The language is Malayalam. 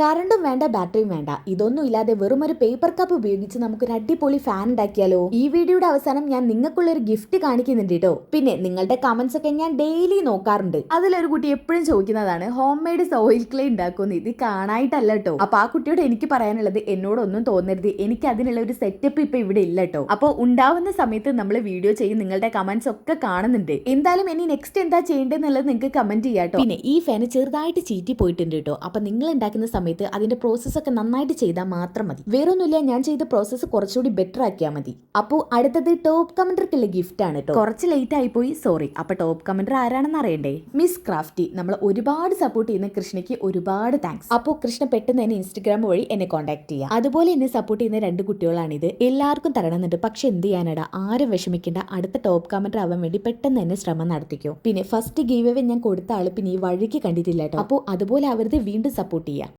കറണ്ടും വേണ്ട ബാറ്ററിയും വേണ്ട. ഇതൊന്നും ഇല്ലാതെ വെറും ഒരു പേപ്പർ കപ്പ് ഉപയോഗിച്ച് നമുക്കൊരു അടിപൊളി ഫാൻ ഉണ്ടാക്കിയാലോ? ഈ വീഡിയോയുടെ അവസാനം ഞാൻ നിങ്ങൾക്കുള്ള ഒരു ഗിഫ്റ്റ് കാണിക്കുന്നുണ്ട് കേട്ടോ. പിന്നെ നിങ്ങളുടെ കമന്റ്സ് ഒക്കെ ഞാൻ ഡെയിലി നോക്കാറുണ്ട്. അതിലൊരു കുട്ടി എപ്പോഴും ചോദിക്കുന്നതാണ് ഹോം മെയ്ഡ് സോയിൽ ക്ലേ ഉണ്ടാക്കുന്നു ഇത് കാണായിട്ടല്ല കേട്ടോ. അപ്പൊ ആ കുട്ടിയോട് എനിക്ക് പറയാനുള്ളത് എന്നോടൊന്നും തോന്നരുത്. എനിക്ക് അതിനുള്ള ഒരു സെറ്റപ്പ് ഇപ്പൊ ഇവിടെ ഇല്ല കേട്ടോ. അപ്പോൾ ഉണ്ടാവുന്ന സമയത്ത് നമ്മൾ വീഡിയോ ചെയ്യും നിങ്ങളുടെ കമന്റ്സ് ഒക്കെ കാണുന്നുണ്ട്. എന്തായാലും ഇനി നെക്സ്റ്റ് എന്താ ചെയ്യേണ്ടതെന്നുള്ളത് നിങ്ങൾക്ക് കമന്റ് ചെയ്യാട്ടോ പിന്നെ ഈ ഫാന് ചെറുതായിട്ട് ചീറ്റി പോയിട്ടുണ്ട് കേട്ടോ. അപ്പൊ നിങ്ങൾ ഉണ്ടാക്കുന്ന സമയത്ത് അതിന്റെ പ്രോസസ്സ് ഒക്കെ നന്നായിട്ട് ചെയ്താൽ മാത്രം മതി. വേറൊന്നുമില്ല ഞാൻ ചെയ്ത പ്രോസസ്സ് കുറച്ചുകൂടി ബെറ്റർ ആക്കിയാൽ മതി. അപ്പോൾ അടുത്തത് ടോപ്പ് കമന്റർക്കുള്ള ഗിഫ്റ്റ് ആണ് കേട്ടോ കുറച്ച് ലേറ്റ് ആയി പോയി സോറി അപ്പൊ ടോപ്പ് കമന്റർ ആരാണെന്ന് അറിയണ്ടേ? മിസ് ക്രാഫ്റ്റി നമ്മൾ ഒരുപാട് സപ്പോർട്ട് ചെയ്യുന്ന കൃഷ്ണയ്ക്ക് ഒരുപാട് താങ്ക്സ് അപ്പോൾ കൃഷ്ണ പെട്ടെന്ന് തന്നെ ഇൻസ്റ്റഗ്രാം വഴി എന്നെ കോൺടാക്ട് ചെയ്യാം. അതുപോലെ എന്നെ സപ്പോർട്ട് ചെയ്യുന്ന രണ്ട് കുട്ടികളാണിത്. എല്ലാവർക്കും തരണമെന്നുണ്ട് പക്ഷെ എന്ത് ചെയ്യാനടാ? ആരും വിഷമിക്കേണ്ട. അടുത്ത ടോപ്പ് കമന്റർ ആവാൻ വേണ്ടി പെട്ടെന്ന് തന്നെ ശ്രമം നടത്തിക്കോ. പിന്നെ ഫസ്റ്റ് ഗീവ് ഞാൻ കൊടുത്ത ആൾ പിന്നെ ഈ വഴിക്ക് കണ്ടിട്ടില്ല കേട്ടോ അപ്പോൾ അതുപോലെ അവരുടെ വീണ്ടും സപ്പോർട്ട് ചെയ്യാം.